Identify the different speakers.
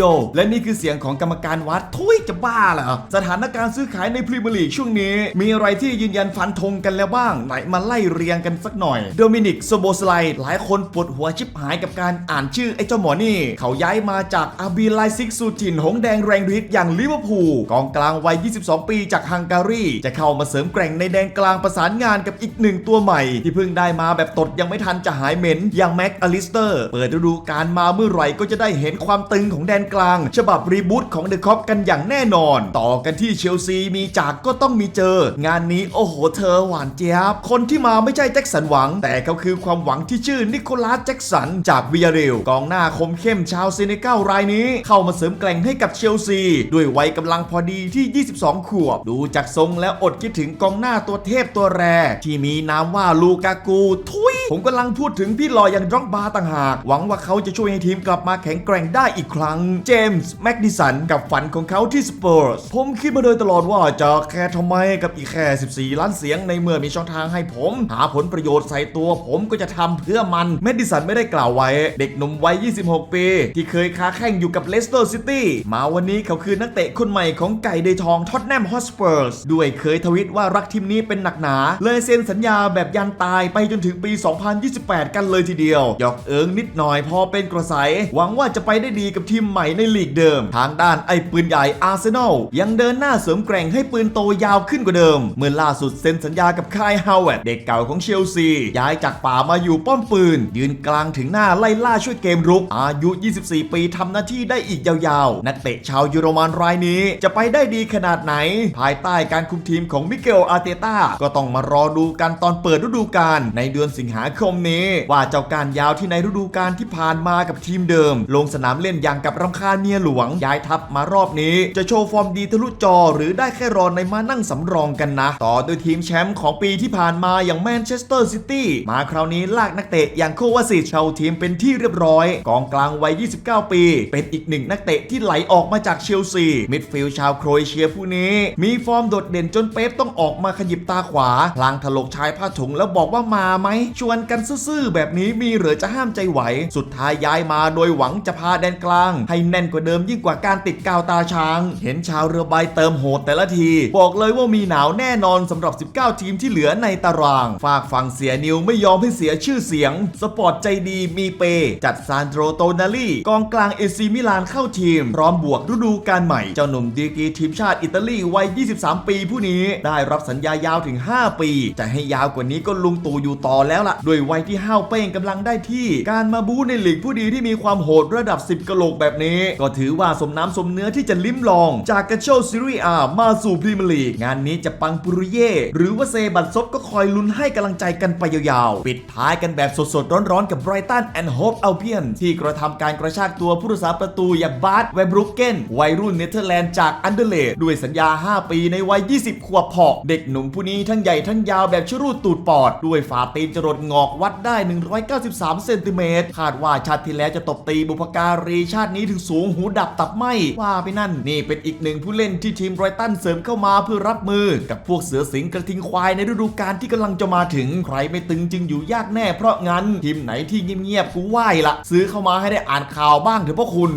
Speaker 1: Official และนี่คือเสียงของกรรมการวัดทุยจะบ้าเหรอ สถานการณ์ซื้อขายในพรีเมียร์ลีกช่วงนี้ มีอะไรที่ยืนยันฟันธงกันแล้วบ้าง ไหนมาไล่เรียงกันสักหน่อย โดมินิกโซโบสไลหลายคนปวดหัวชิบหายกับการอ่านชื่อไอ้เจ้าหมอนี่ เขาย้ายมาจากอาบีไลซิกสูจินหงแดงแรงฤทธิ์อย่างลิเวอร์พูลกองกลางวัย 22 ปีจากฮังการี จะเข้ามาเสริมแกร่งในแดนกลางประสานงานกับอีกหนึ่งตัวใหม่ ที่เพิ่งได้มาแบบตดยังไม่ทันจะหายเหม็นอย่างแม็กอลิสเตอร์ เปิดฤดูกาลมาเมื่อไหร่ก็จะได้เห็นความตึงของแดนกลาง ฉบับรีบูตของเดอะคอปกันอย่างแน่นอน ต่อกันที่เชลซีมีจากก็ต้องมีเจอ งานนี้โอ้โหเธอหวานเจี๊ยบ คนที่มาไม่ใช่แจ็คสันหวัง แต่เขาคือความหวังที่ชื่อนิโคลัสแจ็คสันจากวิยาเรลกองหน้าคมเข้มชาวเซเนกัลรายนี้ เข้ามาเสริมแกร่งให้กับเชลซี ด้วยวัยกำลังพอดีที่ 22 ขวบ ดูจากทรงแล้วอดคิดถึงกองหน้าตัวเทพตัวแร ที่มีนามว่าลูกากูทุย ผมกำลังพูดถึงพี่ลออย่างดร็อกบาต่างหาก หวังว่าเขาจะช่วยให้ทีมกลับมาแข็งแกร่งได้อีกครั้ง เจมส์แม็กดิสันกับฝันของเขาที่สเปอร์สผมคิดมาโดยตลอดว่าจะแค่ทำไมกับอีกแค่ 14 ล้านเสียงในเมื่อมีช่องทางให้ผม หาผลประโยชน์ใส่ตัวผมก็จะทำเพื่อมันแมดดิสันไม่ได้กล่าวไว้ เด็กหนุ่มวัย 26 ปี ที่เคยค้าแข่งอยู่กับเลสเตอร์ซิตี้มาวันนี้เขาคือนักเตะคนใหม่ของไก่เดทองท็อตแนมฮอสเปอร์สด้วยเคยทวิตว่ารักทีมนี้เป็นหนักหนา เลยเซ็นสัญญาแบบยันตายไปจนถึงปี2028 กันเลยทีเดียว หยอกเอิงนิดหน่อยพอเป็นกระแสหวังว่าจะไปได้ดีกับทีมใหม่ในลีกเดิม ทางด้านไอ้ปืนใหญ่อาร์เซนอลยังเดินหน้าเสริมแกร่งให้ปืนโตยาวขึ้นกว่าเดิม เมื่อล่าสุดเซ็นสัญญากับคายฮาวเวิร์ดเด็กเก่าของเชลซี ย้ายจากป่ามาอยู่ป้อมปืน ยืนกลางถึงหน้าไล่ล่าช่วยเกมรุก อายุ 24 ปีทำหน้าที่ได้อีกยาวๆ นักเตะชาวเยอรมันรายนี้จะไปได้ดีขนาดไหน ภายใต้การคุมทีมของมิเกลอาร์เตต้าก็ต้องมารอดูกันตอนเปิดฤดูกาลในเดือนสิงหาคมนี้ ว่าเจ้าการยาวที่ในฤดูกาลที่ผ่านมากับทีมเดิม ลงสนามเล่นอย่างกับรำคาญเมียหลวง ย้ายทัพมารอบนี้ จะโชว์ฟอร์มดีทะลุจอ หรือได้แค่รอในมานั่งสำรองกันนะ ต่อด้วยทีมแชมป์ของปีที่ผ่านมาอย่างแมนเชสเตอร์ซิตี้มาคราวนี้ลากนักเตะอย่างโควาซิชเชาทีมเป็นที่เรียบร้อย กองกลางวัย 29 ปี เป็นอีกหนึ่งนักเตะที่ไหลออกมาจากเชลซีมิดฟิลด์ชาวโครเอเชียผู้นี้ มีฟอร์มโดดเด่นจนเป๊ปต้องออกมาขยิบตาขวาพลางถลกชายผ้าถุงแล้วบอกว่ามาไหมช่ววนกันซื่อๆแบบนี้มีเหรือจะห้ามใจไหว สุดท้ายย้ายมาโดยหวังจะพาแดนกลาง ให้แน่นกว่าเดิมยิ่งกว่าการติดกาวตาช้าง เห็นชาวเรือใบเติมโหดแต่ละที บอกเลยว่ามีหนาวแน่นอนสำหรับ 19 ทีมที่เหลือในตาราง ฝากฝั่งเสียนิวไม่ยอมให้เสียชื่อเสียง สปอร์ตใจดีมีเป จัดซานโดรโตนาลีกองกลางเอซีมิลานเข้าทีม พร้อมบวกฤดูกาลใหม่ เจ้าหนุ่มดีกีทีมชาติอิตาลีวัย 23 ปีผู้นี้ ได้รับสัญญายาวถึง 5 ปี จะให้ยาวกว่านี้ก็ลุงตู่อยู่ต่อแล้วล่ะด้วยวัยที่ห้าวเป้งกำลังได้ที่ การมาบู๊ในหลีกผู้ดีที่มีความโหดระดับ 10กะโหลกแบบนี้ ก็ถือว่าสมน้ำสมเนื้อที่จะลิ้มลอง จากกระโชว์ซีรีอามาสู่พรีเมียร์ลีกงานนี้จะปังปุริเย่หรือว่าเซบัตซบก็คอยลุ้นให้กำลังใจกันไปยาวๆ ปิดท้ายกันแบบสดๆ ร้อนๆ กับไบรตันแอนด์โฮปอัลเบียนที่กระทำการกระชากตัวผู้รักษาประตูอย่างบาร์ตเวบรุกเกนวัยรุ่นเนเธอร์แลนด์จากอันเดเลดด้วยสัญญา 5 ปีในวัย 20 ขวบพอเด็กหนุ่มผู้นี้ทั้งใหญ่ทั้งยาวแบบชรูดตูดปอด ด้วยฝ่าตีนจรดงอกวัดได้ 193 เซนติเมตรคาดว่าชาติที่แล้วจะตบตีบุพการีชาตินี้ถึงสูงหูดับตับไหมว่าไปนั่นนี่เป็นอีกหนึ่งผู้เล่นที่ทีมไรตันเสริมเข้ามาเพื่อรับมือ กับพวกเสือสิงกระทิงควายในฤดูกาลที่กำลังจะมาถึงใครไม่ตึงจึงอยู่ยากแน่เพราะงั้นทีมไหนที่เงียบๆกูไหว้ละซื้อเข้ามาให้ได้อ่านข่าวบ้างเถอะพวกคุณ